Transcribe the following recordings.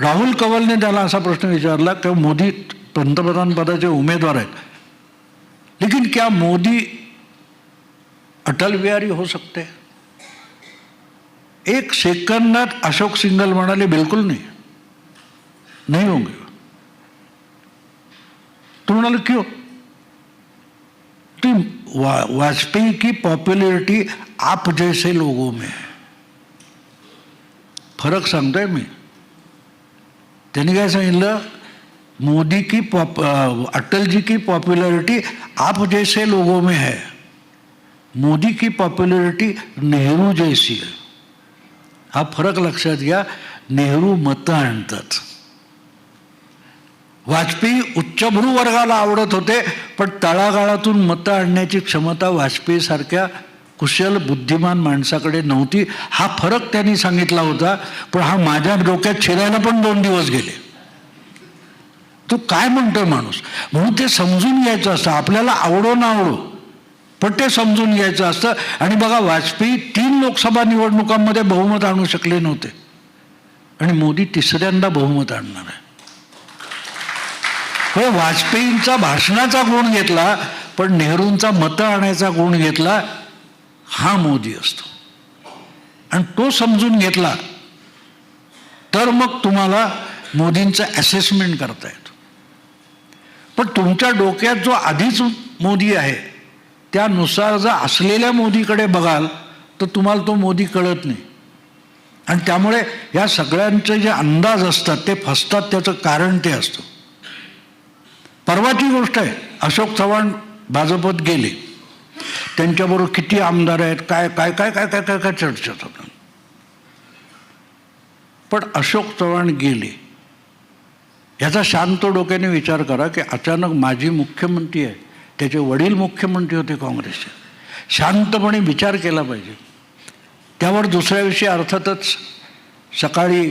राहुल कवलने त्याला असा प्रश्न विचारला की मोदी पंतप्रधान पदाचे उमेदवार आहेत. लेकिन क्या मोदी अटल बिहारी हो सकते? हैं? एक सेकंदात अशोक सिंगल म्हणाले, बिलकुल नाही. नहीं होंगे तो म्हणाले, क्यों? तो वाजपेयी की पॉप्युलरिटी आप जैसे लोगों में है फरक सांगतोय मी. त्यांनी काय सांगितलं? मोदी की पॉप अटल जी की पॉप्युलरिटी आप जैसे लोगों में है. मोदी की पॉप्युलरिटी नेहरू जैसी है. हा फरक लक्षात घ्या नेहरू मतं आणतात वाजपेयी उच्चभ्रू वर्गाला आवडत होते पण तळागाळातून मतं आणण्याची क्षमता वाजपेयीसारख्या कुशल बुद्धिमान माणसाकडे नव्हती. हा फरक त्यांनी सांगितला होता. पण हा माझ्या डोक्यात शिरायला पण दोन दिवस गेले. तो काय म्हणतोय माणूस? म्हणून ते समजून घ्यायचं असतं. आपल्याला आवडो ना आवडो. पण ते समजून घ्यायचं असतं. आणि बघा वाजपेयी तीन लोकसभा निवडणुकांमध्ये बहुमत आणू शकले नव्हते. आणि मोदी तिसऱ्यांदा बहुमत आणणार आहे. हो वाजपेयींचा भाषणाचा गुण घेतला पण नेहरूंचा मतं आणायचा गुण घेतला. हा मोदी असतो. आणि तो समजून घेतला तर मग तुम्हाला मोदींचं असेसमेंट करता येतो. पण तुमच्या डोक्यात जो आधीच मोदी आहे त्यानुसार जर असलेल्या मोदीकडे बघाल तर तुम्हाला तो मोदी कळत नाही. आणि त्यामुळे या सगळ्यांचे जे अंदाज असतात ते फसतात त्याचं कारण ते असतं. परवाची गोष्ट आहे अशोक चव्हाण भाजपत गेले. त्यांच्याबरोबर किती आमदार आहेत काय काय काय काय काय काय काय चर्चा होतात. पण अशोक चव्हाण गेले. याचा शांत डोक्याने विचार करा की अचानक माजी मुख्यमंत्री आहे त्याचे वडील मुख्यमंत्री होते काँग्रेसचे. शांतपणे विचार केला पाहिजे. त्यावर दुसऱ्या दिवशी अर्थातच सकाळी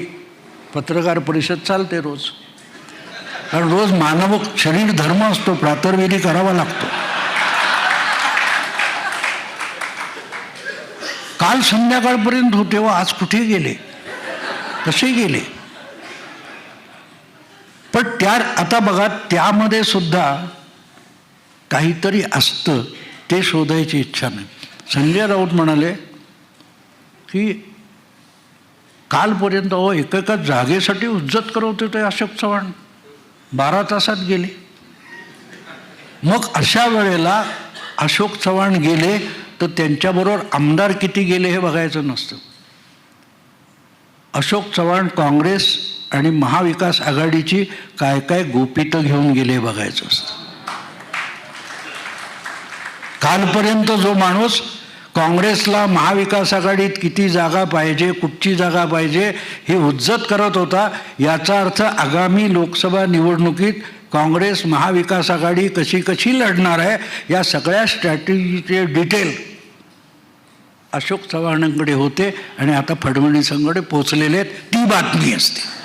पत्रकार परिषद चालते रोज. कारण रोज मानव शरीर धर्म असतो प्रातर्वेदी करावा लागतो. काल संध्याकाळपर्यंत होते व आज कुठे गेले? कसे गेले? पण त्या आता बघा त्यामध्ये सुद्धा काहीतरी असतं ते शोधायची इच्छा नाही. संजय राऊत म्हणाले की कालपर्यंत अहो एकेका जागेसाठी उज्जत करत होते अशोक चव्हाण. बारा तासात गेले. मग अशा वेळेला अशोक चव्हाण गेले तर त्यांच्याबरोबर आमदार किती गेले हे बघायचं नसतं. अशोक चव्हाण काँग्रेस आणि महाविकास आघाडीची काय काय गोपितं घेऊन गेले हे बघायचं असतं. कालपर्यंत जो माणूस काँग्रेसला महाविकास आघाडीत किती जागा पाहिजे कुठची जागा पाहिजे हे उज्जत करत होता याचा अर्थ आगामी लोकसभा निवडणुकीत काँग्रेस महाविकास आघाडी कशी कशी लढणार आहे या सगळ्या स्ट्रॅटेजीचे डिटेल अशोक चव्हाणांकडे होते आणि आता फडणवीसांकडे पोचलेले आहेत. ती बातमी असते.